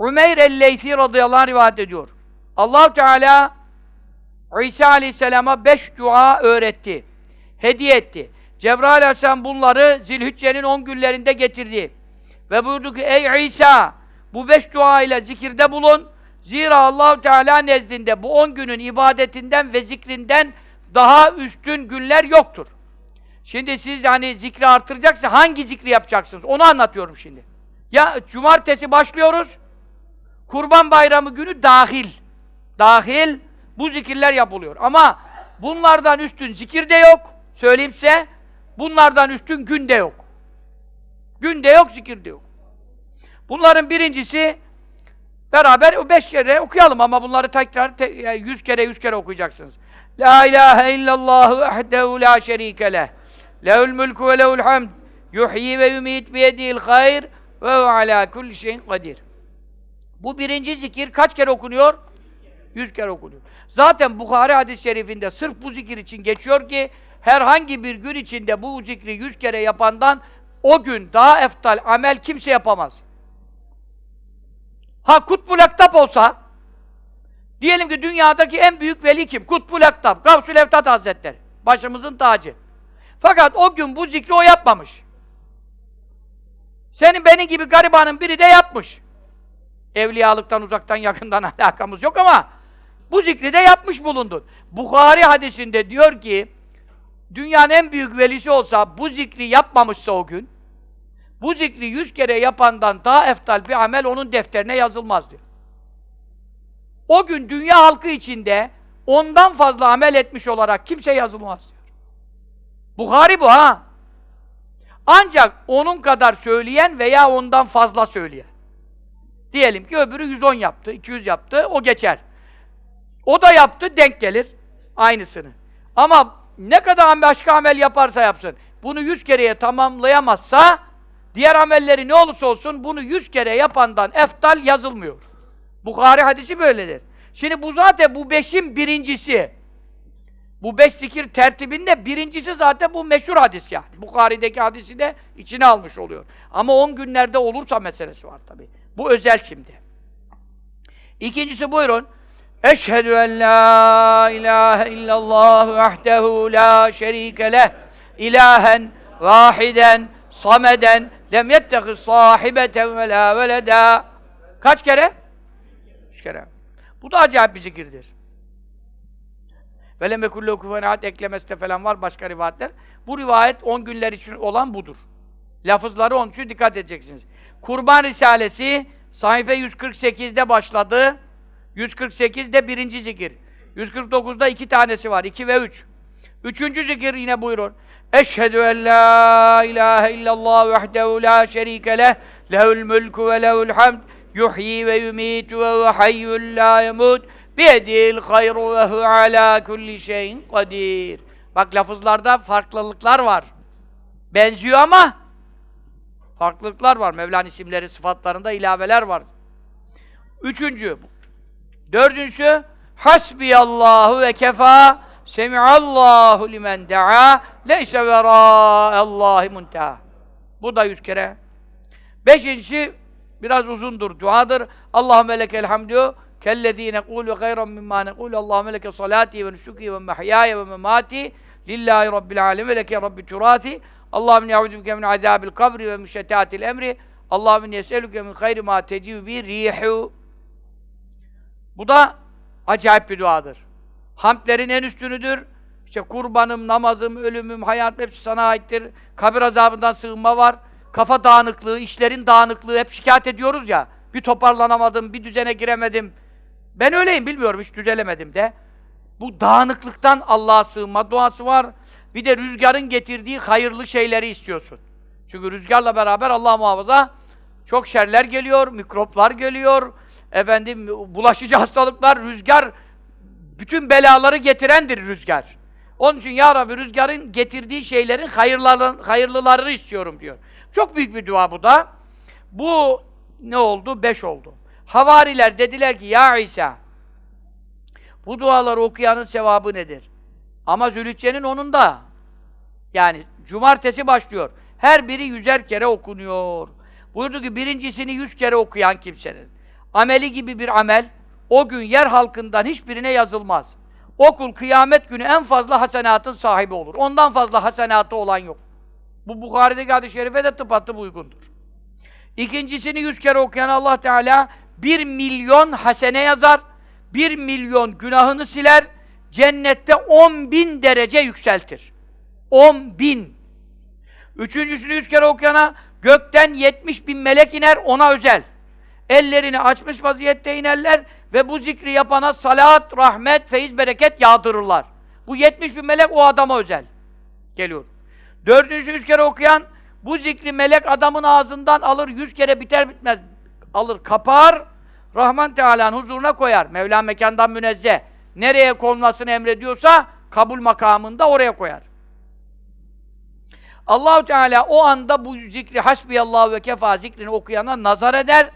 Ümeyr el-Leysi radıyallahu anh rivayet ediyor. allah Teala İsa aleyhisselama beş dua öğretti. Hediye etti. Cebrail aleyhisselam bunları Zilhicce'nin on günlerinde getirdi. Ve buyurdu ki ey İsa bu beş dua ile zikirde bulun. Zira Allahu Teala nezdinde bu on günün ibadetinden ve zikrinden daha üstün günler yoktur. Şimdi siz hani zikri artıracaksa hangi zikri yapacaksınız? Onu anlatıyorum şimdi. Ya cumartesi başlıyoruz. Kurban Bayramı günü dahil. Dahil bu zikirler yapılıyor. Ama bunlardan üstün zikir de yok. Söyleyeyim size. Bunlardan üstün gün de yok. Gün de yok, zikir de yok. Bunların birincisi beraber beş kere okuyalım ama bunları tekrar te, yani yüz kere yüz kere okuyacaksınız. La ilahe illallah vahdehu la şerike leh. Lehul mulku ve lehul hamd. Yuhyi ve yumit biyedihil hayr ve ala kulli şeyin kadir. Bu birinci zikir kaç kere okunuyor? Yüz kere okunuyor. Zaten Bukhari hadis-i şerifinde sırf bu zikir için geçiyor ki herhangi bir gün içinde bu zikri yüz kere yapandan o gün daha eftal amel kimse yapamaz. Ha Kutbul Aktap olsa diyelim ki dünyadaki en büyük veli kim? Kutbul Aktap, Gavsul Eftat Hazretleri. Başımızın tacı. Fakat o gün bu zikri o yapmamış. Senin benim gibi garibanın biri de yapmış. Evliyalıktan uzaktan yakından alakamız yok ama bu zikri de yapmış bulundun. Bukhari hadisinde diyor ki dünyanın en büyük velisi olsa bu zikri yapmamışsa o gün bu zikri yüz kere yapandan daha eftal bir amel onun defterine yazılmaz diyor. O gün dünya halkı içinde ondan fazla amel etmiş olarak kimse yazılmaz diyor. Bukhari bu ha. Ancak onun kadar söyleyen veya ondan fazla söyleyen. Diyelim ki öbürü 110 yaptı, 200 yaptı, o geçer. O da yaptı, denk gelir aynısını. Ama ne kadar başka amel yaparsa yapsın, bunu 100 kereye tamamlayamazsa, diğer amelleri ne olursa olsun, bunu 100 kere yapandan eftal yazılmıyor. Bukhari hadisi böyledir. Şimdi bu zaten bu beşin birincisi. Bu beş zikir tertibinde birincisi zaten bu meşhur hadis yani. Bukhari'deki hadisi de içine almış oluyor. Ama 10 günlerde olursa meselesi var tabi. Bu özel şimdi. İkincisi buyurun. Eşhedü en la ilahe illallah vahdehu la şerike leh ilahen vahiden sameden lem yettehiz sahibeten ve la veleda Kaç kere? Üç kere. Bu da acayip bir zikirdir. Veleme kullu kufenaat eklemeste falan var başka rivayetler. Bu rivayet 10 günler için olan budur. Lafızları onun için dikkat edeceksiniz. Kurban Risalesi sayfa 148'de başladı. 148'de birinci zikir. 149'da iki tanesi var. 2 ve 3. Üçüncü zikir yine buyurun. Eşhedü en la ilahe illallah vahdehu la şerike leh lehul mulku ve lehul hamd yuhyi ve yumitu ve huve hayyul la yemut biyedil hayru ve hu ala kulli şeyin kadir. Bak lafızlarda farklılıklar var. Benziyor ama farklılıklar var. Mevlana isimleri, sıfatlarında ilaveler var. Üçüncü. Dördüncüsü Hasbiyallahu ve kefa Semiallahu limen da'a leyse vera'allahi munteha. Bu da yüz kere. Beşincisi biraz uzundur, duadır. Allahümme lekel hamdü kellezî nekûlü gayran mimmâ nekûlü Allahümme leke salâti ve nusuki ve mehyâye ve memâti lillahi rabbil âlem ve leke rabbi turâsi Allahümme ne'udübüke min azâbil kabri ve müşetâtil emri Allahümme yeselüke min hayri mâ tecib bi rihu Bu da acayip bir duadır. Hamdlerin en üstünüdür. İşte kurbanım, namazım, ölümüm, hayatım hepsi sana aittir. Kabir azabından sığınma var. Kafa dağınıklığı, işlerin dağınıklığı hep şikayet ediyoruz ya. Bir toparlanamadım, bir düzene giremedim. Ben öyleyim, bilmiyorum hiç düzelemedim de. Bu dağınıklıktan Allah'a sığınma duası var. Bir de rüzgarın getirdiği hayırlı şeyleri istiyorsun. Çünkü rüzgarla beraber Allah muhafaza çok şerler geliyor, mikroplar geliyor. Efendim bulaşıcı hastalıklar, rüzgar bütün belaları getirendir rüzgar. Onun için ya Rabbi rüzgarın getirdiği şeylerin hayırlarını, hayırlılarını istiyorum diyor. Çok büyük bir dua bu da. Bu ne oldu? Beş oldu. Havariler dediler ki ya İsa bu duaları okuyanın sevabı nedir? Ama Zülhicce'nin onun da yani cumartesi başlıyor. Her biri yüzer kere okunuyor. Buyurdu ki birincisini yüz kere okuyan kimsenin. ameli gibi bir amel o gün yer halkından hiçbirine yazılmaz. O kul kıyamet günü en fazla hasenatın sahibi olur. Ondan fazla hasenatı olan yok. Bu Bukhari'deki hadis-i şerife de tıpatıp uygundur. İkincisini yüz kere okuyan Allah Teala bir milyon hasene yazar, bir milyon günahını siler, cennette on bin derece yükseltir. On bin. Üçüncüsünü yüz kere okuyana gökten yetmiş bin melek iner ona özel. Ellerini açmış vaziyette inerler ve bu zikri yapana salat, rahmet, feyiz, bereket yağdırırlar. Bu yetmiş bin melek o adama özel. Geliyor. Dördüncüsü yüz kere okuyan bu zikri melek adamın ağzından alır, yüz kere biter bitmez alır, kapar, Rahman Teala'nın huzuruna koyar. Mevla mekandan münezzeh. Nereye konmasını emrediyorsa kabul makamında oraya koyar. Allahu Teala o anda bu zikri hasbiyallahu ve kefa zikrini okuyana nazar eder.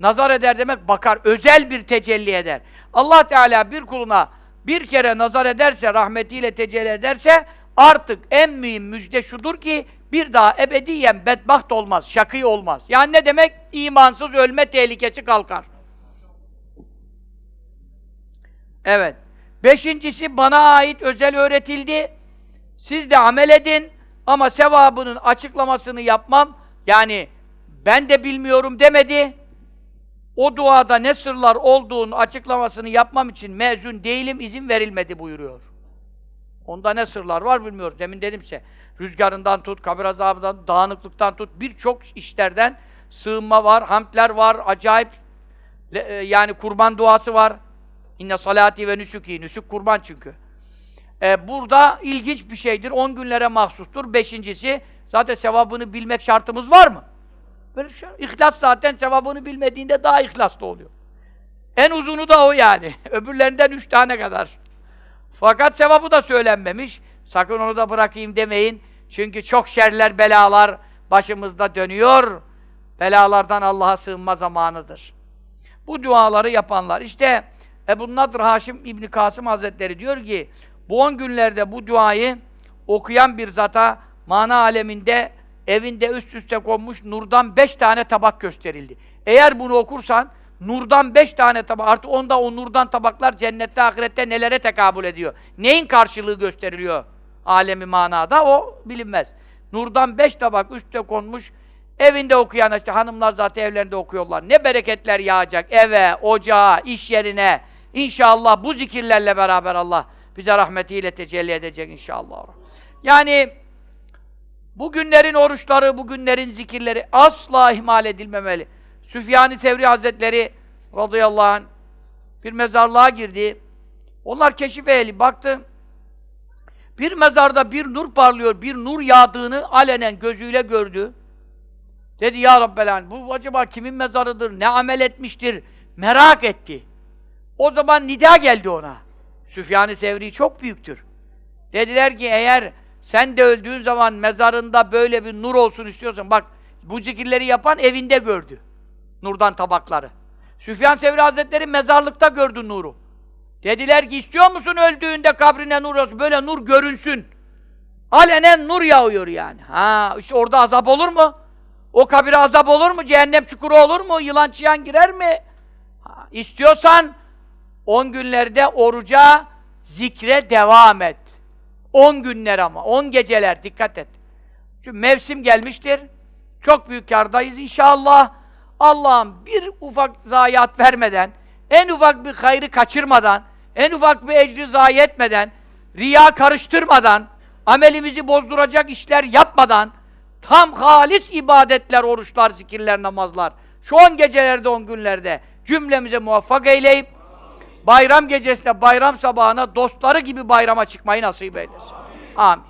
Nazar eder demek bakar, özel bir tecelli eder. Allah Teala bir kuluna bir kere nazar ederse, rahmetiyle tecelli ederse artık en mühim müjde şudur ki bir daha ebediyen bedbaht olmaz, şakî olmaz. Yani ne demek? İmansız ölme tehlikesi kalkar. Evet. Beşincisi bana ait özel öğretildi. Siz de amel edin ama sevabının açıklamasını yapmam. Yani ben de bilmiyorum demedi. O duada ne sırlar olduğunu açıklamasını yapmam için mezun değilim, izin verilmedi buyuruyor. Onda ne sırlar var bilmiyoruz. Demin dedimse rüzgarından tut, kabir azabından, dağınıklıktan tut, birçok işlerden sığınma var, hamdler var, acayip e, yani kurban duası var. İnne salati ve nüsuki, nüsük kurban çünkü. Ee, burada ilginç bir şeydir, 10 günlere mahsustur. Beşincisi, zaten sevabını bilmek şartımız var mı? Böyle şey. İhlas zaten sevabını bilmediğinde daha ihlaslı oluyor. En uzunu da o yani. Öbürlerinden üç tane kadar. Fakat sevabı da söylenmemiş. Sakın onu da bırakayım demeyin. Çünkü çok şerler, belalar başımızda dönüyor. Belalardan Allah'a sığınma zamanıdır. Bu duaları yapanlar. İşte Ebu Nadr Haşim İbni Kasım Hazretleri diyor ki bu on günlerde bu duayı okuyan bir zata mana aleminde evinde üst üste konmuş nurdan beş tane tabak gösterildi. Eğer bunu okursan nurdan beş tane tabak, artı onda o nurdan tabaklar cennette, ahirette nelere tekabül ediyor? Neyin karşılığı gösteriliyor alemi manada? O bilinmez. Nurdan beş tabak üstte konmuş, evinde okuyan işte hanımlar zaten evlerinde okuyorlar. Ne bereketler yağacak eve, ocağa, iş yerine. İnşallah bu zikirlerle beraber Allah bize rahmetiyle tecelli edecek inşallah. Yani Bugünlerin oruçları, bugünlerin zikirleri asla ihmal edilmemeli. Süfyan-ı Sevri Hazretleri radıyallahu anh bir mezarlığa girdi. Onlar keşif ehli. Baktı, bir mezarda bir nur parlıyor, bir nur yağdığını alenen gözüyle gördü. Dedi ya Rabbel Alem, bu acaba kimin mezarıdır, ne amel etmiştir, merak etti. O zaman nida geldi ona. Süfyan-ı Sevri çok büyüktür. Dediler ki eğer sen de öldüğün zaman mezarında böyle bir nur olsun istiyorsan, bak bu zikirleri yapan evinde gördü. Nurdan tabakları. Süfyan Sevri Hazretleri mezarlıkta gördü nuru. Dediler ki istiyor musun öldüğünde kabrine nur olsun, böyle nur görünsün. Alenen nur yağıyor yani. Ha işte orada azap olur mu? O kabire azap olur mu? Cehennem çukuru olur mu? Yılan çıyan girer mi? Ha, istiyorsan 10 günlerde oruca, zikre devam et. 10 günler ama, 10 geceler dikkat et. Çünkü mevsim gelmiştir. Çok büyük kardayız inşallah. Allah'ım bir ufak zayiat vermeden, en ufak bir hayrı kaçırmadan, en ufak bir ecri zayi etmeden, riya karıştırmadan, amelimizi bozduracak işler yapmadan, tam halis ibadetler, oruçlar, zikirler, namazlar, şu 10 gecelerde, 10 günlerde cümlemize muvaffak eyleyip, bayram gecesinde, bayram sabahına dostları gibi bayrama çıkmayı nasip eylesin. Amin.